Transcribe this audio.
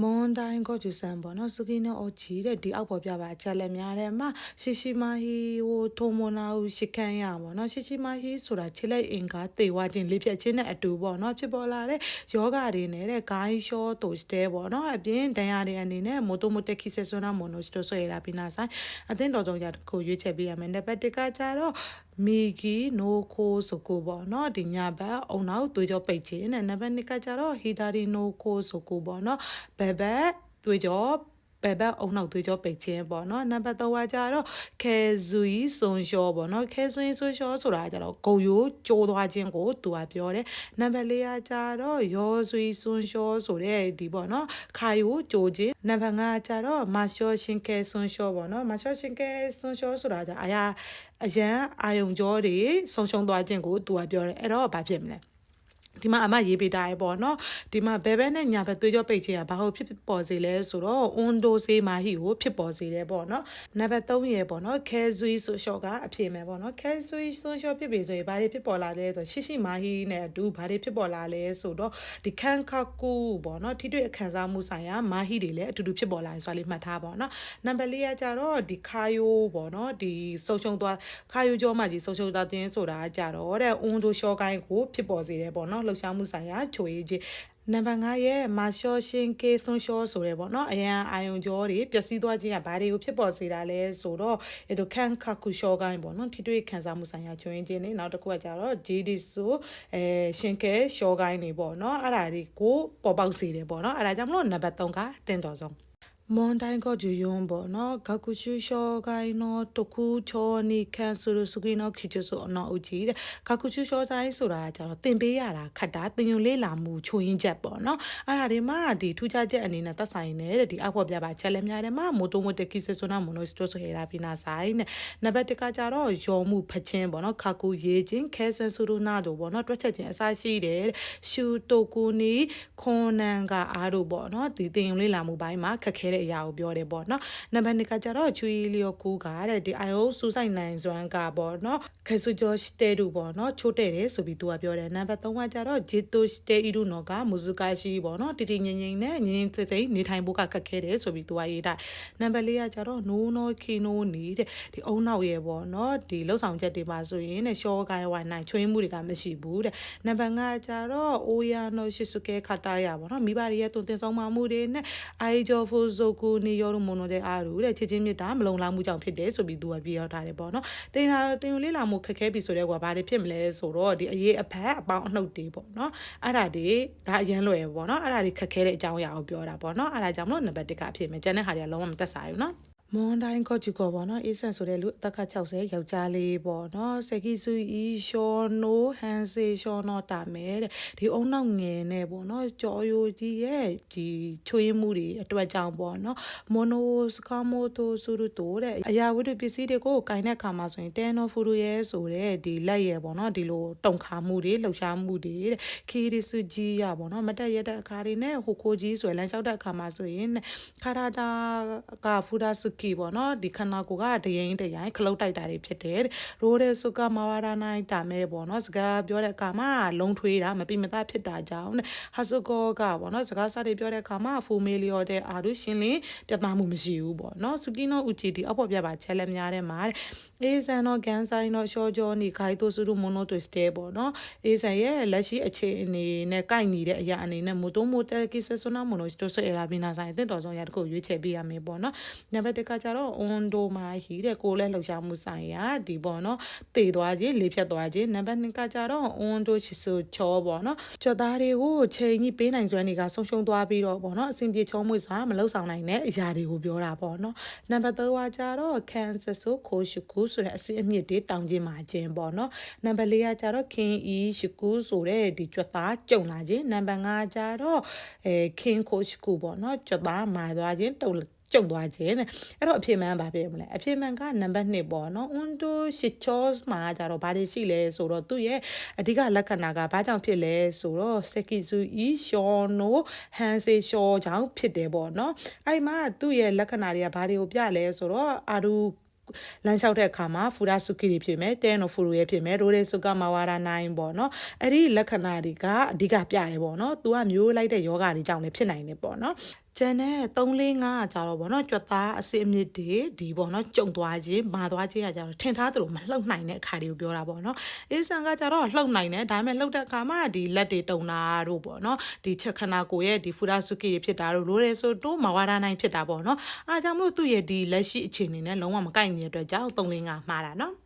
မွန်တိုင်းကိုကျူဆန်ပေါ့နော်စုကီနိုအိုချီတဲ့ဒီအောက်ပေါ်ပြပါချက်လက်များတဲ့မှာရှိရှိမဟီဟိုထုံမနာဟိုရှိခန့်ရပေါ့နော်ရှိရှိမဟီဆိုတာချစ်လိုက်အင်ကာတေဝချင်းလေးပြက်ချင်းနဲ့အတူပေါ့နော်ဖြစ်ပေါ်လာတဲ့ယောဂတွေနဲ့တဲ့ဂိုင်းရှောတိုစတဲပေါ့နော်အပြင်ဒဏ်ရာတွေအနေနဲ့မိုတိုမိုတက်ခိဆက်ဆွနာမိုနိုစတိုဆွေရာပိနာဆိုင်အသင်းတော်ဆုံးရကိုရွေးချက်ပေးရမယ်နံပါတ်1ကကြတော့မီဂီနိုခိုဆိုကိုပေါ့နော်ဒီညဘက်အုံနောက်သွေးကြောပိတ်ခြင်းနဲ့နံပါတ်2ကကြတော့ဟီဒါရီနိုခိုဆိုကိုပေါ့နော်ဘယ်ဘက်သွေးကြော ဘယ်ဘက်အုံနောက်သွေးကြောပိတ်ခြင်းပေါ့နော်နံပါတ်3ကကြတော့ခဲဇူီဆွန်ရှောပေါ့နော်ခဲဇူီဆွန်ရှောဆိုတာကြတော့ဂုံရိုးကျိုးသွားခြင်းကိုသူကပြောတယ်နံပါတ်4ကကြတော့ယောဇူီဆွန်ရှောဆိုတဲ့ဒီပေါ့နော်ခါယိုကျိုးခြင်းနံပါတ်5ကကြတော့မာရှောရှင်ခဲဆွန်ရှောပေါ့နော်မာရှောရှင်ခဲဆွန်ရှောဆိုတာကြအရာအရန်အာယုံကြောတွေဆုံရှုံသွားခြင်းကိုသူကပြောတယ်အဲ့တော့ဘာဖြစ်မလဲ ဒီမှာအမရေးပေးတာရေပေါ့နော်ဒီမှာဘဲဘဲနဲ့ညာဘက်သွေးကြောပိတ်ခြင်းကဘာလို့ဖြစ်ပေါ်စေလဲဆိုတော့အွန်ဒိုဆေးမာဟီကိုဖြစ်ပေါ်စေတယ်ပေါ့နော်နံပါတ်3ရေပေါ့နော်ခဲဇွီဆိုရှော့ကအဖြစ်မယ်ပေါ့နော်ခဲဇွီဆိုရှော့ဖြစ်ပြီဆိုရင်ဘာတွေဖြစ်ပေါ်လာလဲဆိုရှိရှိမာဟီနဲ့အတူဘာတွေဖြစ်ပေါ်လာလဲဆိုတော့ဒီခန်းခကူပေါ့နော်ထိတွေ့အခန်းစားမှုဆိုင်ရာမာဟီတွေလည်းအတူတူဖြစ်ပေါ်လာဆိုတာလေးမှတ်ထားပေါ့နော်နံပါတ်4ကကြတော့ဒီခါယိုပေါ့နော်ဒီဆုံရှုံသွားခါယိုကြောမှကြီးဆုံရှုံသွားခြင်းဆိုတာကြတော့တဲ့အွန်ဒိုရှော့ကိုင်းကိုဖြစ်ပေါ်စေတယ်ပေါ့နော်လှုပ်ရှားမှုဆိုင်ရာချိုရေးခြင်းနံပါတ်5ရဲ့မာရှောရှင်ကေဆွန်ရှောဆိုရဲပေါ့နော်အရန်အာယုံကြောတွေပျက်စီးသွားခြင်းကဘာတွေကိုဖြစ်ပေါ်စေတာလဲဆိုတော့အဲတို့ခန်ခကူရှောကိုင်းပေါ့နော်ထိတွေ့ခံစားမှုဆိုင်ရာကျွင်းခြင်းနေနောက်တစ်ခုကကြတော့ GD ဆိုအဲရှင်ကဲရှောကိုင်းနေပေါ့နော်အဲ့ဒါတွေကိုပေါ်ပေါက်စေတယ်ပေါ့နော်အဲ့ဒါကြောင့်မလို့နံပါတ်3ကအတင်းတော်ဆုံး မွန်တိုင်းကဂျူယွန်ဘောနော်ဂကူရှူရှောဂိုင်းနော်တခုချောနီခန်ဆူရစုကီနော်ခီချဆိုအနော်အကြီးတဲ့ဂကူရှူရှောတိုင်းဆိုတာကျတော့တင်ပေးရတာခတ်တာတင်ယုံလေးလာမှုချိုရင်းချက်ပေါ့နော်အဲ့ဒါတွေမှဒီထူးခြားချက်အနေနဲ့သက်ဆိုင်နေတဲ့ဒီအဖို့ပြပါချက်လက်များတယ်မှာမိုတိုမိုတက်ကီဆဆိုနာမိုနိုစတိုဆိုဟေရာပီနာဆိုင်နဲ့နံပါတ်1ကကြတော့ယောမှုဖချင်းပေါ့နော်ခကူရေးချင်းခဲဆန်ဆူရနာတို့ပေါ့နော်တွက်ချက်ချင်းအစားရှိတယ်ရှူတိုကူနီခွန်နန်ကအားတို့ပေါ့နော်ဒီတင်ယုံလေးလာမှုပိုင်းမှာခက်ခဲတဲ့အရာကိုပြောတယ်ပေါ့နော်နံပါတ်2ကကြတော့ချူရီလီယိုကူကတဲ့ဒီ IO စူဆိုင်နိုင်စွမ်းကပေါ့နော်ခေဆူဂျောစတေဒူပေါ့နော်ချိုးတဲ့တယ်ဆိုပြီးသူကပြောတယ်နံပါတ်3ကကြတော့ဂျီတိုစတေအီဒူနော်ကမူဇူကာရှိပေါ့နော်တီတီငင်ငင်နဲ့ငင်ငင်စိတ်စိတ်နေထိုင်ဖို့ကခက်ခဲတယ်ဆိုပြီးသူကရေးတာနံပါတ်4ကကြတော့နိုးနိုးခီနိုးနေတဲ့ဒီအုံနောက်ရဲ့ပေါ့နော်ဒီလှုပ်ဆောင်ချက်တွေမှာဆိုရင်တဲ့ရှော့ကိုင်းဝိုင်းနိုင်ချွေးမှုတွေကမရှိဘူးတဲ့နံပါတ်5ကကြတော့အိုယာနိုရှီဆူကဲခတာယာပေါ့နော်မိဘတွေရဲ့တုံတင်ဆောင်မှုတွေနဲ့အိုင်ဂျော်ဖိုဇိုကူနီယောမိုနိုတဲ့အားရူတဲ့ချစ်ချင်းမြတ်တာမလုံလောက်မှုကြောင့်ဖြစ်တယ်ဆိုပြီးသူကပြောထားတယ်ပေါ့နော်တင်လာတင်လေးလာမှုခက်ခဲပြီဆိုတော့ကွာဘာတွေဖြစ်မလဲဆိုတော့ဒီအရေးအဖက်အပေါင်းအနှုတ်တွေပေါ့နော်အဲ့ဒါတွေဒါအရန်လွယ်ပေါ့နော်အဲ့ဒါတွေခက်ခဲတဲ့အကြောင်းအရာကိုပြောတာပေါ့နော်အဲ့ဒါကြောင့်မလို့နံပါတ်1ကအဖြစ်မယ်ကျန်တဲ့ဟာတွေကလုံးဝမသက်ဆိုင်ဘူးနော် မွန်တိုင်းကော့ချီကောပေါ့နော်အေးဆန်ဆိုတဲ့လူအသက်က60ယောက်ျားလေးပေါ့နော်စကီဆူအီရှောနိုဟန်စေရှောနော်တာမဲတဲ့ဒီအုံနောက်ငယ်နဲ့ပေါ့နော်ကြော်ယိုကြီးရဲ့ဒီချွေးမှုတွေအတွက်ကြောင့်ပေါ့နော်မွန်နိုစကာမိုတိုဆူရူတိုတဲ့အရာဝတ္ထုပစ္စည်းတွေကိုကင်တဲ့ခါမှာဆိုရင်တဲနိုဖူရူရဲဆိုတဲ့ဒီလက်ရဲပေါ့နော်ဒီလိုတုံခါမှုတွေလှုပ်ရှားမှုတွေတဲ့ခီရီဆူကြီးရပေါ့နော်မတက်ရတဲ့အခါတွေနဲ့ဟိုခိုကြီးဆိုရင်လမ်းလျှောက်တဲ့အခါမှာဆိုရင်ခါရာတာကဖူဒါစကီပေါ့နော်ဒီခန္ဓာကိုယ်ကတရင်တရင်ခလုတ်တိုက်တာတွေဖြစ်တယ်ရိုးတဲ့စုကမဝရနိုင်တာမဲပေါ့နော်စကားပြောတဲ့အခါမှာလုံထွေးတာမပိမသားဖြစ်တာကြောင့်ဟာစုကောကပေါ့နော်စကားစတွေပြောတဲ့အခါမှာဖူမေလီယောတဲ့အာရုရှင်လင်းပြသမှုမရှိဘူးပေါ့နော်စကီနိုဥချီဒီအပေါ်ပြပါချက်လက်များတဲ့မှာအေးဆန်တော့ကန်ဆိုင်တော့ရှော့ဂျောနေခိုင်တိုစုရုမွန်နိုတွစ်တဲပေါ့နော်အေးဆန်ရဲ့လက်ရှိအခြေအနေနဲ့ကိုက်ညီတဲ့အရာအနေနဲ့မိုတိုမိုတဲကိစဆနာမွန်နိုစတိုဆယ်ရာဘီနာဆိုင်အသင့်တော်ဆုံးရာတခုရွေးချယ်ပေးရမယ်ပေါ့နော်နံပါတ်1ကကြတော့အွန်ဒိုမာဟီတဲ့ကိုလဲလှုပ်ရှားမှုဆိုင်ရာဒီပေါ့နော်တည်သွားခြင်းလေးဖြတ်သွားခြင်းနံပါတ်2ကကြတော့အွန်ဒိုချီဆိုချောပေါ့နော်ကြော်သားတွေကိုချိန်ကြီးပေးနိုင်စွမ်းတွေကဆုံးရှုံးသွားပြီးတော့ပေါ့နော်အဆင်ပြေချောမွေ့စွာမလှုပ်ဆောင်နိုင်တဲ့အရာတွေကိုပြောတာပေါ့နော်နံပါတ်3ကကြတော့ကန်ဆာဆိုခိုရှုကူဆိုတဲ့အစီအမြစ်တွေတောင်ခြင်းမှာခြင်းပေါ့နော်နံပါတ်4ကကြတော့ခင်အီရှုကူဆိုတဲ့ဒီကြွသားကြုံလာခြင်းနံပါတ်5ကကြတော့အဲခင်ခိုရှုကူပေါ့နော်ကြွသားမာသွားခြင်းတုံ ကျုံသွားခြင်းတဲ့အဲ့တော့အဖြစ်မှန်ဘာဖြစ်မလဲအဖြစ်မှန်ကနံပါတ်1ပေါ့နော်အွန်တိုရှစ်ချောမှာကြတော့ဘာတွေရှိလဲဆိုတော့သူ့ရဲ့အဓိကလက္ခဏာကဘာကြောင့်ဖြစ်လဲဆိုတော့စကီဇူအီရှောနိုဟန်စေရှောကြောင့်ဖြစ်တယ်ပေါ့နော်အဲ့မှာသူ့ရဲ့လက္ခဏာတွေကဘာတွေကိုပြလဲဆိုတော့အာရူလမ်းလျှောက်တဲ့အခါမှာဖူရာစုကီတွေဖြစ်မယ်တဲနော်ဖူရူရဲ့ဖြစ်မယ်ရိုးရဲစုကမဝါရာနိုင်ပေါ့နော်အဲ့ဒီလက္ခဏာတွေကအဓိကပြရဲပေါ့နော်သူကမျိုးလိုက်တဲ့ယောဂတွေကြောင့်လည်းဖြစ်နိုင်တယ်ပေါ့နော် ကျန်တဲ့3 4 5ကကြတော့ဗောနော်ကြွက်သားအစစ်အမြစ်တွေဒီဗောနော်ကြုံသွားခြင်းမာသွားခြင်းကကြတော့ထင်ထားသလိုမလှုပ်နိုင်တဲ့အခါတွေကိုပြောတာဗောနော်အေးဆန်ကကြတော့လှုပ်နိုင်တယ်ဒါပေမဲ့လှုပ်တဲ့အခါမှာဒီလက်တွေတုံတာတို့ဗောနော်ဒီချက်ခနာကိုရဲ့ဒီဖူရာဆုကီတွေဖြစ်တာတို့လိုတယ်ဆိုတော့မဝါဒနိုင်ဖြစ်တာဗောနော်အားကြောင့်မလို့သူ့ရဲ့ဒီလက်ရှိအခြေအနေနဲ့လုံးဝမကိုက်နေတဲ့အတွက်ကြောင့်3 4 5မှားတာနော်